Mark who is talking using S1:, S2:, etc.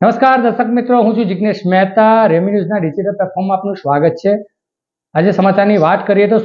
S1: નમસ્કાર, દર્શક મિત્રો, હું છું જિજ્ઞેશ મહેતા. રેમી ન્યૂઝના ડિજિટલ પ્લેટફોર્મમાં આપનું સ્વાગત છે. આજે સમાચારની વાત કરીએ તો